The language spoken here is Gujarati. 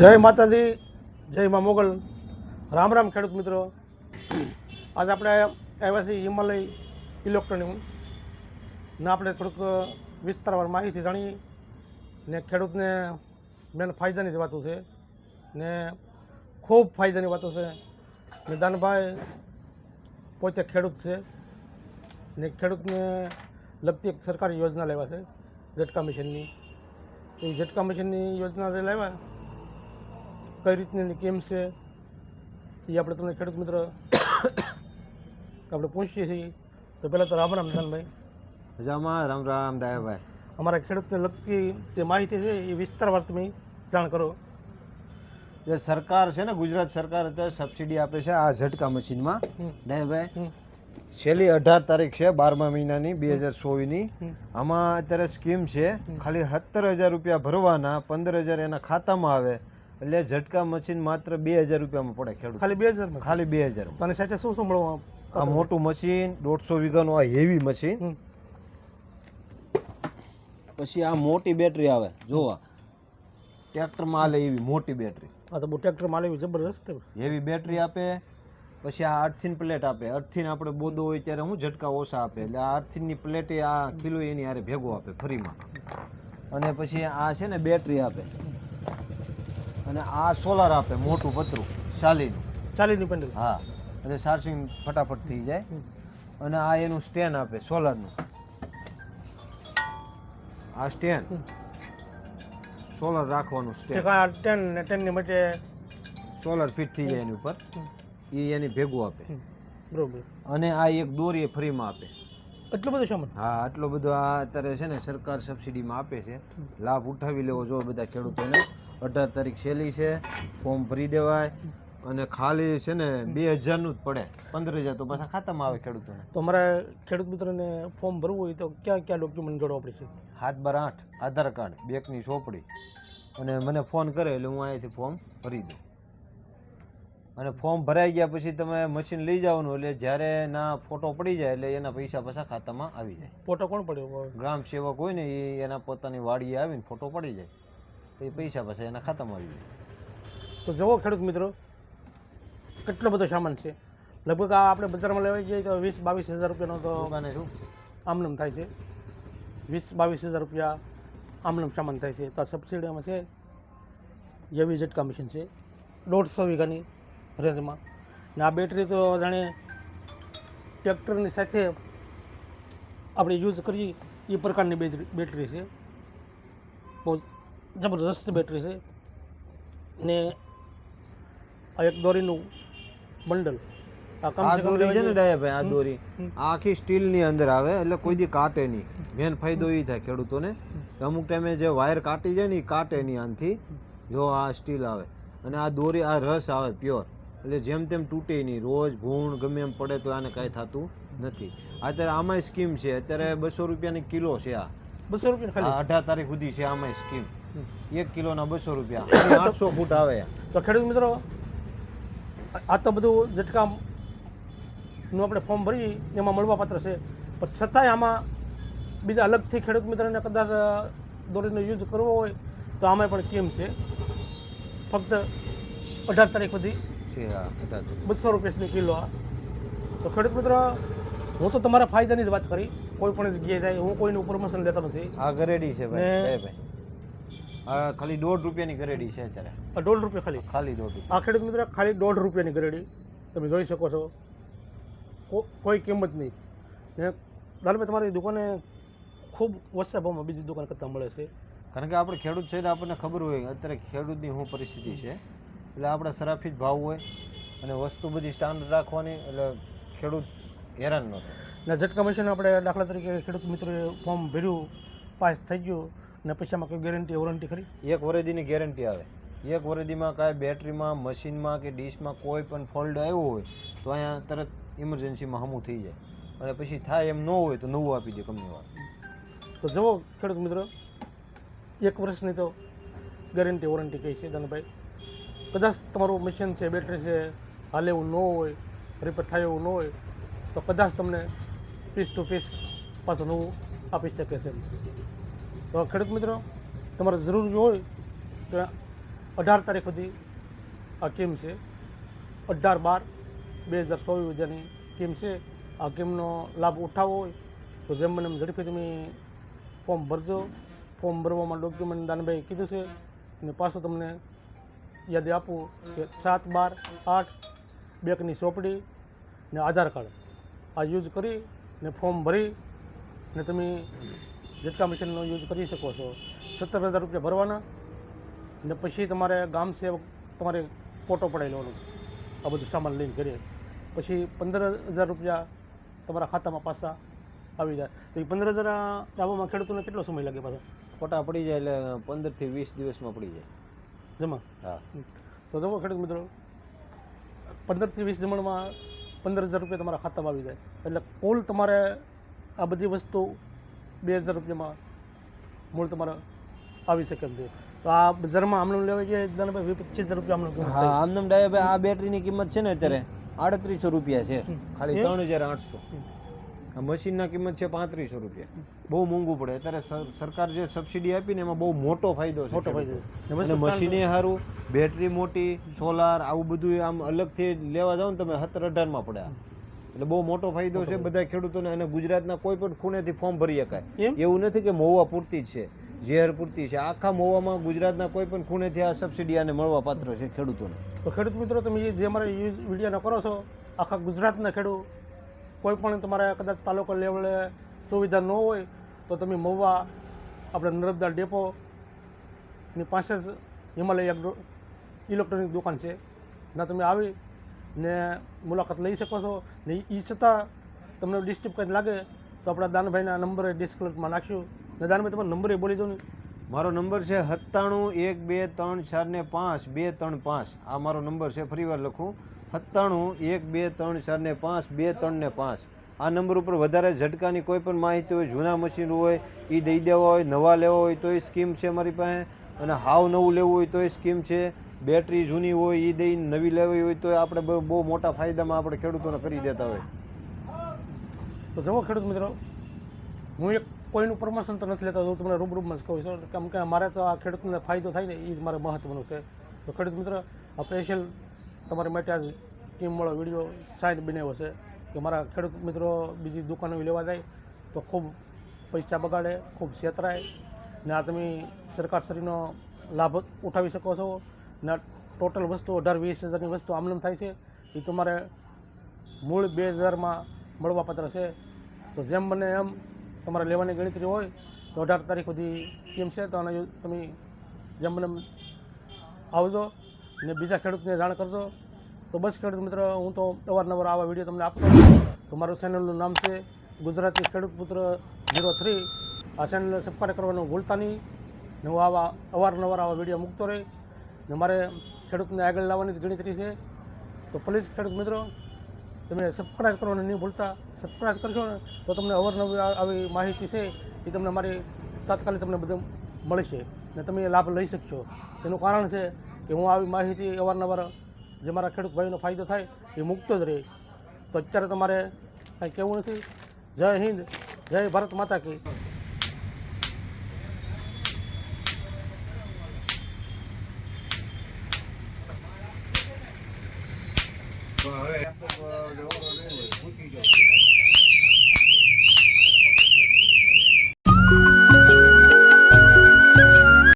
જય માતાજી, જય મા મોગલ. રામ રામ ખેડૂત મિત્રો. આજે આપણે આવ્યા છીએ હિમાલય ઇલેક્ટ્રોનિક. ને આપણે થોડુંક વિસ્તારવાર માહિતી જાણીએ. ને ખેડૂતને મેન ફાયદાની વાતો છે. ને ખૂબ ફાયદાની વાતો છે. ને દાનભાઈ પોતે ખેડૂત છે. ને ખેડૂતને લગતી એક સરકારી યોજના લેવા છે, ઝટકા મિશનની. એ ઝટકા મિશનની યોજના જે લાવ્યા કઈ રીતની કેમ છે એ આપણે તમને ખેડૂત મિત્ર આપણે પૂછીએ છીએ. તો પહેલાં તો રામ રામ ધનભાઈ. મજામાં રામ રામ દાયાભાઈ અમારા ખેડૂતને લગતી જે માહિતી છે એ વિસ્તારવાર તમે જાણ કરો. જે સરકાર છે ને ગુજરાત સરકાર અત્યારે સબસિડી આપે છે આ ઝટકા મશીનમાં. ડાયભાઈ છેલ્લી અઢાર તારીખ છે બારમા મહિનાની બે હજાર સોળની આમાં અત્યારે સ્કીમ છે ખાલી સત્તર હજાર રૂપિયા ભરવાના પંદર હજાર એના ખાતામાં આવે. એટલે ઝટકા મશીન માત્ર બે હજાર રૂપિયામાં પડે ખેડૂત ખાલી બે હજાર ખાલી બે હજાર તો સાથે શું શું મળવા આ મોટું મશીન દોઢસો વીઘાનું આ હેવી મશીન. પછી આ મોટી બેટરી આવે જોવા. ટ્રેક્ટરમાં આલે એવી મોટી બેટરી. આ તો બહુ ટ્રેક્ટર માલ એવી જબરદસ્ત હેવી એવી બેટરી આપે પછી આ અર્થિન પ્લેટ આપે. અર્થિન આપણે બોદો હોય ત્યારે હું ઝટકા ઓછા આપે. એટલે આ અર્થિનની પ્લેટ આ કિલો એની હારે ભેગો આપે ફ્રીમાં. અને પછી આ છે ને બેટરી આપે. અને આ સોલાર આપે મોટું પતરું શાલીનું. ચાલીસની પેન્ડલ હા એટલે ચાર્જિંગ ફટાફટ થઈ જાય. અને આ એનું સ્ટેન્ડ આપે સોલારનું. આ સ્ટેન્ડ સોલર રાખવાનું સ્ટેન્ડ આ ટેન ને ટેનની માટે સોલર ફિટ થઈ જાય એની ઉપર. એ એની ભેગું આપે. બરોબર. અને આ એક દોરી એ ફ્રીમાં આપે. એટલું બધું શમન હા આટલો બધો આ અત્યારે છે ને સરકાર સબસિડીમાં આપે છે. લાભ ઉઠાવી લેવો જોઈએ બધા ખેડૂતોને. અઢાર તારીખ છેલ્લી છે ફોર્મ ભરી દેવાય અને ખાલી છે ને બે હજારનું જ પડે. પંદર હજાર તો પાછા ખાતામાં આવે ખેડૂતોને. તો અમારા ખેડૂત મિત્રોને ફોર્મ ભરવું હોય તો ક્યાં ક્યાં ડોક્યુમેન્ટ જોડવા પડે છે? સાત બાર આઠ આધાર કાર્ડ બેંકની ચોપડી. અને મને ફોન કરે એટલે હું અહીંયાથી ફોર્મ ભરી દઉં. અને ફોર્મ ભરાઈ ગયા પછી તમે મશીન લઈ જવાનું એટલે જ્યારે એના ફોટો પડી જાય એટલે એના પૈસા પાછા ખાતામાં આવી જાય. ફોટો કોણ પડ્યો? ગ્રામ સેવક હોય ને એ એના પોતાની વાડીએ આવીને ફોટો પડી જાય. તો એ પૈસા પાછા એના ખાતામાં આવી જાય. તો જુઓ ખેડૂત મિત્રો કેટલો બધો સામાન છે. લગભગ આ આપણે બજારમાં લેવા જઈએ તો વીસ બાવીસ હજાર રૂપિયાનો તો દુકાને શું આમલમ થાય છે. વીસ બાવીસ હજાર રૂપિયા આમલમ સામાન થાય છે. તો આ સબસિડીમાં છે. એવી ઝટકા મશીન છે. દોઢસો વીઘાની રેન્જમાં ને આ બેટરી તો જાણે ટ્રેક્ટરની સાથે આપણે યુઝ કરીએ એ પ્રકારની બેટરી બેટરી છે. બહુ જબરદસ્ત બેટરી છે. ને આ એક દોરીનું બંડલ આ દોરી છે ને ડાયાભાઈ આ દોરી. આખી સ્ટીલની અંદર આવે એટલે કોઈ દી કાટે નહીં. મેન ફાયદો એ થાય ખેડૂતોને. અમુક ટાઈમે જે વાયર કાટી જાય ને એ કાટે નહીં આનથી. જો આ સ્ટીલ આવે. અને આ દોરી આ રસ આવે પ્યોર એટલે જેમ તેમ તૂટે નહીં. રોજ ભૂણ ગમે એમ પડે તો આને કાંઈ થતું નથી. અત્યારે આમાંય સ્કીમ છે. અત્યારે બસો રૂપિયાની કિલો છે આ. બસો રૂપિયા ખાલી? અઢાર તારીખ સુધી છે આમાંય સ્કીમ એક કિલોના બસો રૂપિયા. આઠસો ફૂટ આવે. તો ખેડૂત મિત્રો આ તો બધું જટકા નું આપણે ફોર્મ ભરી એમાં મળવા પાત્ર છે. પણ છતાંય આમાં બીજા અલગથી ખેડૂત મિત્રને કદાચ દોરીનો યુઝ કરવો હોય તો આમાં પણ કેમ છે? ફક્ત અઢાર તારીખ સુધી છે આ બસો રૂપિયાની કિલો આ. તો ખેડૂત મિત્ર હું તો તમારા ફાયદાની જ વાત કરી. કોઈ પણ જગ્યાએ જાય હું કોઈનું પ્રમોશન લેતો નથી. આ ગરેડી છે ભાઈ. ભાઈ. આ ખાલી દોઢ રૂપિયાની ગરેડી છે અત્યારે. દોઢ રૂપિયા ખાલી? ખાલી દોઢ આ ખેડૂત મિત્ર ખાલી દોઢ રૂપિયાની ગરેડી. તમે જોઈ શકો છો. કોઈ કિંમત નહીં. ને તમારી દુકાને ખૂબ ઓછા ભાવમાં બીજી દુકાન કરતાં મળે છે. કારણ કે આપણે ખેડૂત છે તો આપણને ખબર હોય અત્યારે ખેડૂતની શું પરિસ્થિતિ છે. એટલે આપણે સરાફી જ ભાવ હોય અને વસ્તુ બધી સ્ટાન્ડર્ડ રાખવાની એટલે ખેડૂત હેરાન ન થાય. ને ઝટકા મશીન આપણે દાખલા તરીકે ખેડૂત મિત્રોએ ફોર્મ ભર્યું પાસ થઈ ગયું ને પૈસામાં કોઈ ગેરંટી વોરંટી ખરી? એક વરેદીની ગેરંટી આવે. એક વરેદીમાં કાંઈ બેટરીમાં મશીનમાં કે ડીશમાં કોઈ પણ ફોલ્ટ આવ્યો હોય તો અહીંયા તરત ઇમરજન્સીમાં હમું થઈ જાય. અને પછી થાય એમ ન હોય તો નવું આપી દે કંપનીવાળા તો જુઓ ખેડૂત મિત્રો એક વર્ષની તો ગેરંટી વોરંટી કહી છે ધનભાઈ. કદાચ તમારું મશીન છે, બેટરી છે, હાલે એવું ન હોય રિપેર થાય એવું ન હોય, તો કદાચ તમને પીસ ટુ પીસ પાછું નવું આપી શકે છે. તો ખેડૂત મિત્રો, તમારે જરૂર હોય, તો અઢાર તારીખ સુધી આ કેમ છે? અઢાર બાર બે હજાર ચોવીસ સુધીની કેમ છે? આ કેમનો લાભ ઉઠાવવો હોય, તો જેમ મને ઝડપી તમે ફોર્મ ભરજો. ફોર્મ ભરવામાં ડોક્યુમેન્ટ દાનભાઈ કીધું છે, અને પાછું તમને યાદી આપું કે સાત, બાર, આઠ, બેકની ચોપડી ને આધાર કાર્ડ. આ યુઝ કરી ને ફોર્મ ભરી ને તમે જેટકા મશીનનો યુઝ કરી શકો છો. સત્તર હજાર રૂપિયા ભરવાના ને પછી તમારે ગામ સેવક તમારે ફોટો પડાવી લેવાનો. આ બધું સામાન લઈને ઘરે. પછી પંદર હજાર રૂપિયા તમારા ખાતામાં પાછા આવી જાય. તો એ પંદર હજાર આવવામાં ખેડૂતોને કેટલો સમય લાગે પાછો? ફોટા પડી જાય એટલે પંદરથી વીસ દિવસમાં પડી જાય. જમા. હા. તો જુઓ ખેડૂત મિત્રો. પંદરથી વીસ જમણમાં પંદર હજાર રૂપિયા તમારા ખાતામાં આવી જાય. એટલે કુલ તમારે આ બધી વસ્તુ બે હજાર રૂપિયામાં મૂળ તમારે આવી શકે એમ છે. તો આ બજારમાં આમનું લેવા જઈએ દાદાભાઈ વીસ પચીસ હજાર રૂપિયા આમનું હા આમનું ડાયા ભાઈ આ બેટરીની કિંમત છે ને અત્યારે આડત્રીસો રૂપિયા છે. ખાલી ત્રણ હજાર આઠસો. મશીનના કિંમત છે પાંત્રીસો રૂપિયા. બહુ મોંઘું પડે. અત્યારે સરકાર જે સબસિડી આપી ને એમાં બહુ મોટો ફાયદો છે. મોટો ફાયદો અને મશીને સારું બેટરી મોટી સોલાર આવું બધું આમ અલગથી લેવા જાઓ ને તમે સત્તર અઢારમાં પડે એટલે બહુ મોટો ફાયદો છે બધા ખેડૂતોને અને ગુજરાતના કોઈ પણ ખૂણેથી ફોર્મ ભરી શકાય. એવું નથી કે મહુવા પૂરતી જ છે. ઝેર પૂરતી છે. આખા મહુવામાં ગુજરાતના કોઈ પણ ખૂણેથી આ સબસિડી આને મળવા પાત્ર છે ખેડૂતોને. તો ખેડૂત મિત્રો તમે જે અમારા વિડીયોનો કરો છો આખા ગુજરાતના ખેડૂત કોઈ પણ તમારે કદાચ તાલુકા લેવલે સુવિધા ન હોય, તો તમે મહુવા, આપણે નર્મદા ડેપો ની પાસે જ હિમાલય ઇલેક્ટ્રોનિક દુકાન છે. ના તમે આવી ને મુલાકાત લઈ શકો છો. ને એ છતાં તમને ડિસ્ટર્બ કંઈ લાગે, તો આપણા દાનભાઈના નંબરે ડિસ્ક્લેટમાં નાખશું ને દાનભાઈ, તમારો નંબરે બોલી દો ને. મારો નંબર છે સત્તાણું એક બે ત્રણ ચાર ને પાંચ, બે ત્રણ પાંચ. આ મારો નંબર છે, ફરીવાર લખું. સત્તાણું એક બે ત્રણ ચાર ને પાંચ, બે ત્રણ ને પાંચ. આ નંબર ઉપર વધારે ઝટકાની કોઈ પણ માહિતી હોય, જૂના મશીન હોય એ દઈ દેવા હોય, નવા લેવા હોય, તો એ સ્કીમ છે મારી પાસે. અને હાવ નવું લેવું હોય, તો એ સ્કીમ છે. બેટરી જૂની હોય એ દઈ નવી લેવી હોય, તો આપણે બહુ મોટા ફાયદામાં આપણે ખેડૂતોને કરી દેતા હોય. તો જવો ખેડૂત મિત્રો, હું એક કોઈનું પ્રમોશન તો નથી લેતા હું તમને રૂબરૂમાં જ કહું છું. કેમ કે મારે તો આ ખેડૂતને ફાયદો થાય ને, એ જ મારે મહત્વનું છે. તો ખેડૂત મિત્ર સ્પેશિયલ તમારી માટે આ ટીમવાળો વીડિયો સાઈડ બનાવ્યો છે કે મારા ખેડૂત મિત્રો બીજી દુકાનો લેવા જાય તો ખૂબ પૈસા બગાડે, ખૂબ છેતરાય. ને આ તમે સરકારશ્રીનો લાભ ઉઠાવી શકો છો. ને ટોટલ વસ્તુ અઢાર વીસ હજારની વસ્તુ આમલમ થાય છે. એ તમારે મૂળ બે હજારમાં મળવાપાત્ર છે. તો જેમ બને એમ તમારે લેવાની ગણતરી હોય તો અઢાર તારીખ સુધી કેમ છે, તો આને તમે જેમને આવજો. ને બીજા ખેડૂતને જાણ કરજો. તો બસ ખેડૂત મિત્ર, હું તો અવારનવાર આવા વીડિયો તમને આપતો તો મારું ચેનલનું નામ છે ગુજરાતી ખેડૂત પુત્ર ઝીરો થ્રી. આ ચેનલને સબસ્ક્રાઈબ કરવાનું ભૂલતા નહીં. ને હું આવા અવારનવાર આવા વીડિયો મૂકતો રહી. ને મારે ખેડૂતને આગળ લાવવાની જ ગણતરી છે. તો પ્લીઝ ખેડૂત મિત્રો તમે સબસ્ક્રાઈબ કરવાનું નહીં ભૂલતા સબસ્ક્રાઈબ કરશો ને, તો તમને અવારનવાર આવી માહિતી છે એ તમને મારી તાત્કાલિક તમને બધું મળશે ને તમે એ લાભ લઈ શકશો. એનું કારણ છે કે હું આવી માહિતી અવારનવાર જે મારા ખેડૂત ભાઈનો ફાયદો થાય એ મુક્ત જ રહે. તો અત્યારે તમારે કાંઈ કહેવું નથી. જય હિન્દ, જય ભારત માતા કી.